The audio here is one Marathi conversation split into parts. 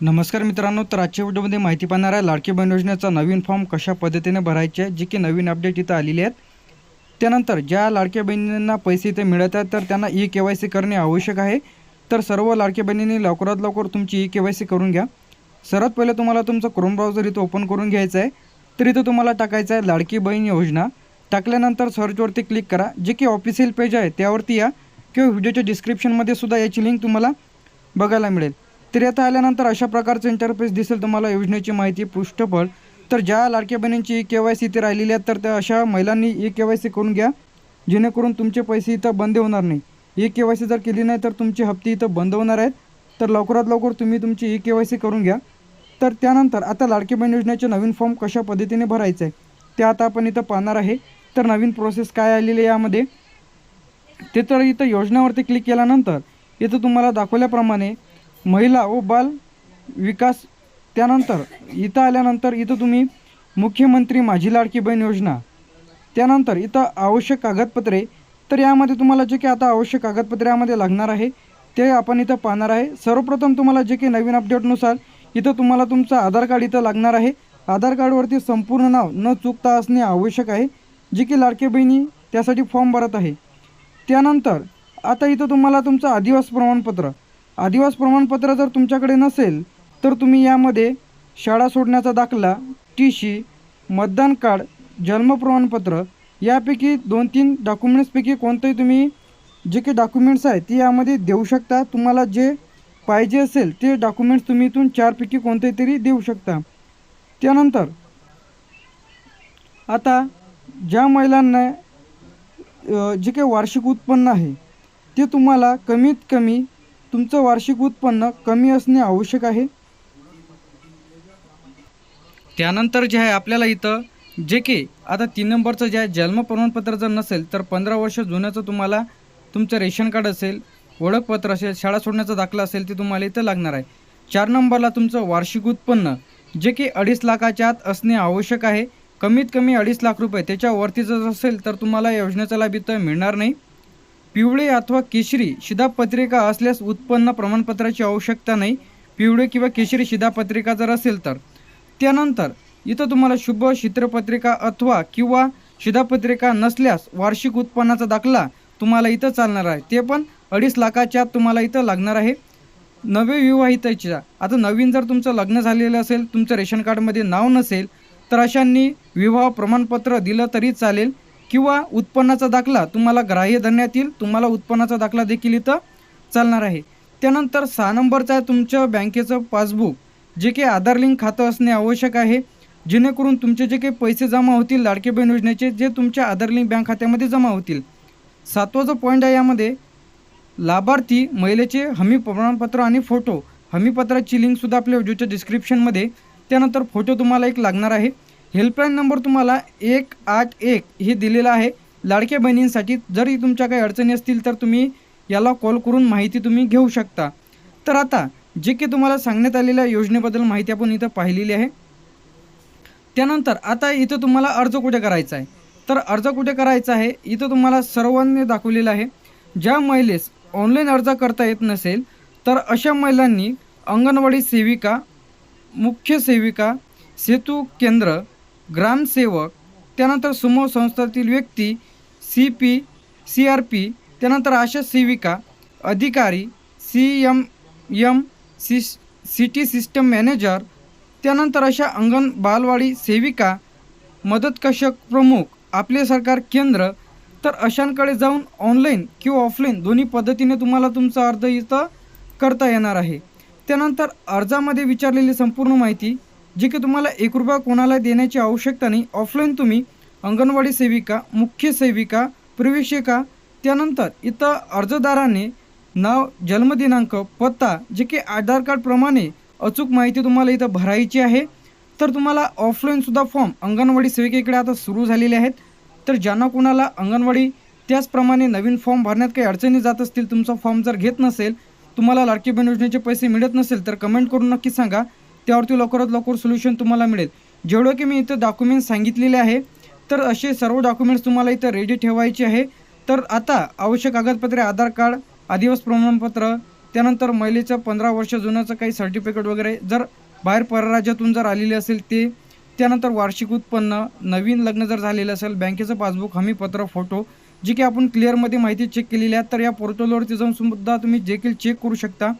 नमस्कार मित्रांनो तर आजच्या व्हिडिओमध्ये माहिती पाहणार आहे लाडकी बहीण योजनेचा नवीन फॉर्म कशा पद्धतीने भरायचे आहे जे की नवीन अपडेट इथं आलेली आहेत. त्यानंतर ज्या लाडक्या बहिणींना पैसे इथे मिळत आहेत तर त्यांना ई के वाय सी करणे आवश्यक आहे. तर सर्व लाडक्या बहिणींनी लवकरात लवकर तुमची ई के वाय सी करून घ्या. सर्वात पहिले तुम्हाला तुमचं क्रोम ब्राउझर इथं ओपन करून घ्यायचं आहे. तर इथं तुम्हाला टाकायचं आहे लाडकी बहीण योजना. टाकल्यानंतर सर्चवरती क्लिक करा जे की ऑफिशियल पेज आहे त्यावरती या. किंवा व्हिडिओच्या डिस्क्रिप्शनमध्ये सुद्धा याची लिंक तुम्हाला बघायला मिळेल. तर येथे आल्यानंतर अशा प्रकारचं इंटरफेस दिसेल तुम्हाला योजनेची माहिती पृष्ठफळ. तर ज्या लाडक्या बहिणींची ई के वाय सी इथे राहिलेली आहेत तर त्या अशा महिलांनी ई के वाय सी करून घ्या. जेणेकरून तुमचे पैसे इथं बंद होणार नाही. ई के वाय सी जर केली नाही तर तुमचे हप्ते इथं बंद होणार आहेत. तर लवकरात लवकर तुम्ही तुमची ई के वाय सी करून घ्या. तर त्यानंतर आता लाडकी बहीण योजनेचे नवीन फॉर्म कशा पद्धतीने भरायचं आहे ते आता आपण इथं पाहणार आहे. तर नवीन प्रोसेस काय आलेली आहे यामध्ये? ते तर इथं योजनावरती क्लिक केल्यानंतर इथं तुम्हाला दाखवल्याप्रमाणे महिला व बाल विकास त्यानंतर इथं आल्यानंतर इथं तुम्ही मुख्यमंत्री माझी लाडकी बहीण योजना त्यानंतर इथं आवश्यक कागदपत्रे तर यामध्ये तुम्हाला जे काही आता आवश्यक कागदपत्रे यामध्ये लागणार आहे ते आपण इथं पाहणार आहे. सर्वप्रथम तुम्हाला जे काही नवीन अपडेटनुसार इथं तुम्हाला तुमचं आधार कार्ड इथं लागणार आहे. आधार कार्डवरती संपूर्ण नाव न चुकता असणे आवश्यक आहे जे की लाडकी बहिणी त्यासाठी फॉर्म भरत आहे. त्यानंतर आता इथं तुम्हाला तुमचं आदिवास प्रमाणपत्र आदिवास प्रमाणपत्र जर तुमच्याकडे नसेल तर तुम्ही यामध्ये शाळा सोडण्याचा दाखला टी शी मतदान कार्ड जन्म प्रमाणपत्र यापैकी दोन तीन डॉक्युमेंट्सपैकी कोणतंही तुम्ही जे काही डॉक्युमेंट्स आहेत ते यामध्ये देऊ शकता. तुम्हाला जे पाहिजे असेल ते डॉक्युमेंट्स तुम्ही इथून चारपैकी कोणते तरी देऊ शकता. त्यानंतर आता ज्या महिलांना जे काही वार्षिक उत्पन्न आहे ते तुम्हाला कमीत कमी तुमचं वार्षिक उत्पन्न कमी असणे आवश्यक आहे. त्यानंतर जे आहे आपल्याला इथं जे की आता तीन नंबरचं जे आहे जन्म प्रमाणपत्र जर नसेल तर पंधरा वर्ष जुन्याचं तुम्हाला तुमचं रेशन कार्ड असेल ओळखपत्र असेल शाळा सोडण्याचा दाखला असेल ते तुम्हाला इथं लागणार आहे. चार नंबरला तुमचं वार्षिक उत्पन्न जे की अडीच लाखाच्या आत असणे आवश्यक आहे. कमीत कमी अडीच लाख रुपये त्याच्यावरती जर असेल तर तुम्हाला योजनेचा लाभ इथं मिळणार नाही. पिवळे अथवा केशरी शिधापत्रिका असल्यास उत्पन्न प्रमाणपत्राची आवश्यकता नाही. पिवळे किंवा केशरी शिधापत्रिका जर असेल तर. त्यानंतर इथं तुम्हाला शुभ चित्रपत्रिका अथवा किंवा शिधापत्रिका नसल्यास वार्षिक उत्पन्नाचा दाखला तुम्हाला इथं चालणार आहे. ते पण अडीच लाखाच्या आत तुम्हाला इथं लागणार आहे. नवे विवाहिताच्या आता नवीन जर तुमचं लग्न झालेलं असेल तुमचं रेशन कार्डमध्ये नाव नसेल तर अशांनी विवाह प्रमाणपत्र दिलं तरी चालेल. किंवा उत्पन्नाचा दाखला तुम्हाला ग्राह्य धरण्यात येईल तुम्हाला उत्पन्नाचा दाखला देखील इथं चालणार आहे. त्यानंतर सहा नंबरचं आहे तुमचं बँकेचं पासबुक जे काही आधार लिंक खातं असणे आवश्यक आहे. जेणेकरून तुमचे जे काही पैसे जमा होतील लाडके बहीण योजनेचे जे तुमच्या आधार लिंक बँक खात्यामध्ये जमा होतील. सातवा जो पॉईंट आहे यामध्ये. लाभार्थी महिलेचे हमी प्रमाणपत्र आणि फोटो हमीपत्राची लिंकसुद्धा आपल्या व्हिडिओच्या डिस्क्रिप्शनमध्ये त्यानंतर फोटो तुम्हाला एक लागणार आहे. हेल्पलाईन नंबर तुम्हाला एक आठ एक हे दिलेला आहे. लाडक्या बहिणींसाठी जरी तुमच्या काही अडचणी असतील तर तुम्ही याला कॉल करून माहिती तुम्ही घेऊ शकता. तर आता जे की तुम्हाला सांगण्यात आलेल्या योजनेबद्दल माहिती आपण इथं पाहिलेली आहे. त्यानंतर आता इथं तुम्हाला अर्ज कुठे करायचा आहे? तर अर्ज कुठे करायचा आहे? इथं तुम्हाला सर्वांनी दाखवलेलं आहे. ज्या महिलेस ऑनलाईन अर्ज करता येत नसेल तर अशा महिलांनी अंगणवाडी सेविका मुख्य सेविका सेतू केंद्र ग्रामसेवक त्यानंतर सुमो संस्थातील व्यक्ती C P C R P त्यानंतर आशा सेविका अधिकारी C M M C city system manager त्यानंतर अशा अंगण बालवाडी सेविका मदत प्रमुख आपले सरकार केंद्र तर अशांकडे जाऊन ऑनलाईन किंवा ऑफलाईन दोन्ही पद्धतीने तुम्हाला तुमचा अर्ज इथं करता येणार आहे. त्यानंतर अर्जामध्ये विचारलेली संपूर्ण माहिती जे की तुम्हाला एक रुपया कोणाला देण्याची आवश्यकता नाही. ऑफलाईन तुम्ही अंगणवाडी सेविका मुख्य सेविका प्रवेशिका त्यानंतर इथं अर्जदाराने नाव जन्मदिनांक पत्ता जे की आधार कार्डप्रमाणे अचूक माहिती तुम्हाला इथं भरायची आहे. तर तुम्हाला ऑफलाईनसुद्धा फॉर्म अंगणवाडी सेविकेकडे आता सुरू झालेले आहेत. तर ज्यांना कोणाला अंगणवाडी त्याचप्रमाणे नवीन फॉर्म भरण्यात काही अडचणी जात असतील तुमचा फॉर्म जर घेत नसेल तुम्हाला लाडकी बहीण योजनेचे पैसे मिळत नसेल तर कमेंट करून नक्की सांगा. त्यावरती लवकरात लवकर सोल्युशन तुम्हाला मिळेल. जेवढं की मी इथं डॉक्युमेंट्स सांगितलेले आहे तर असे सर्व डॉक्युमेंट्स तुम्हाला इथं रेडी ठेवायचे आहे. तर आता आवश्यक कागदपत्रे आधार कार्ड आदिवास प्रमाणपत्र त्यानंतर महिलेचं पंधरा वर्ष जुन्याचं काही सर्टिफिकेट वगैरे जर बाहेर परराज्यातून जर आलेले असेल ते त्यानंतर वार्षिक उत्पन्न नवीन लग्न जर झालेलं असेल बँकेचं पासबुक हमीपत्र फोटो जी की आपण क्लिअरमध्ये माहिती चेक केलेली आहे तर या पोर्टलवरती जाऊन सुद्धा तुम्ही देखील चेक करू शकता.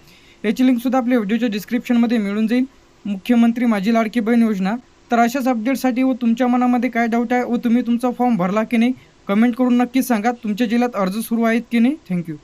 याची लिंकसुद्धा आपल्या व्हिडिओच्या डिस्क्रिप्शनमध्ये मिळून जाईल. मुख्यमंत्री माझी लाडकी बहीण योजना. तर अशाच अपडेटसाठी व हो, तुमच्या मनामध्ये काय डाऊट आहे? व तुम्ही तुमचा फॉर्म भरला की नाही? कमेंट करून नक्की सांगा. तुमच्या जिल्ह्यात अर्ज सुरू आहेत की नाही? थँक्यू